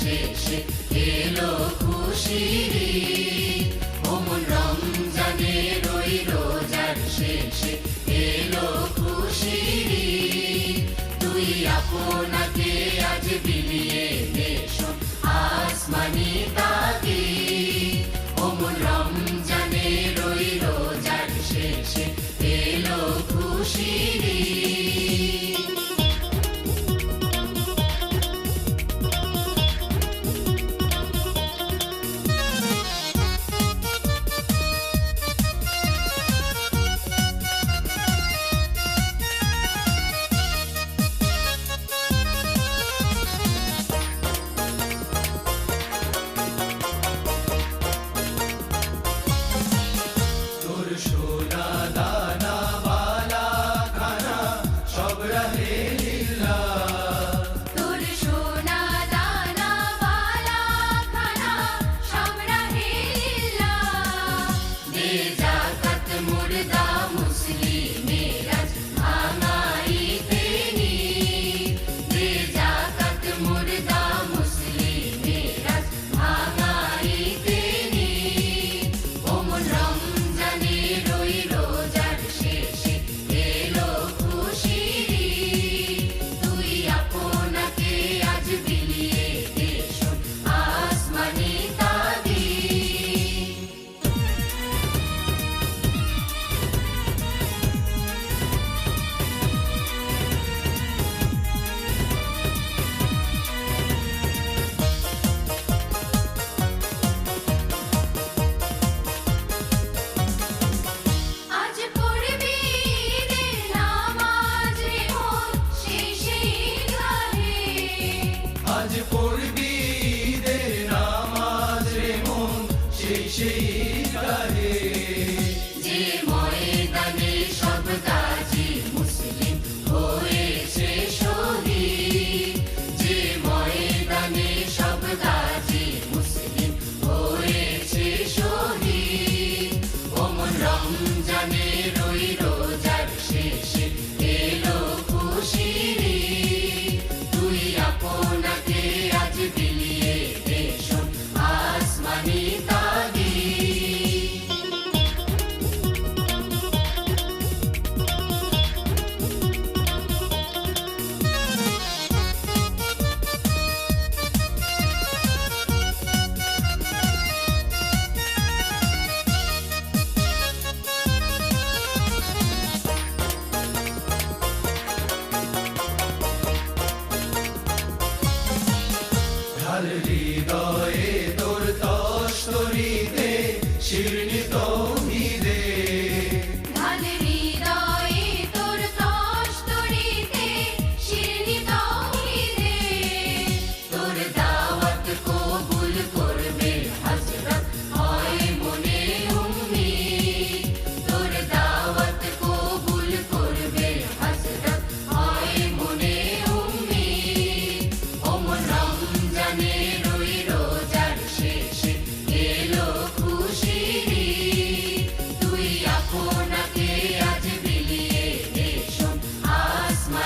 শেষে এলো খুশির ওমন রমজানের ওই রোজার শেষে এলো খুশির তুই আপনাকে আজ বিলিয়ে দেশ আসমানি তাকে ওমন রমজানের ওই রোজার শেষে এলো খুশির রমজানের Hidayah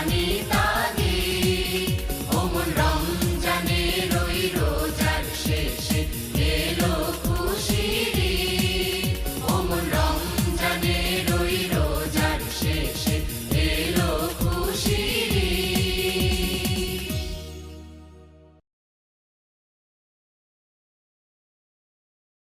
me.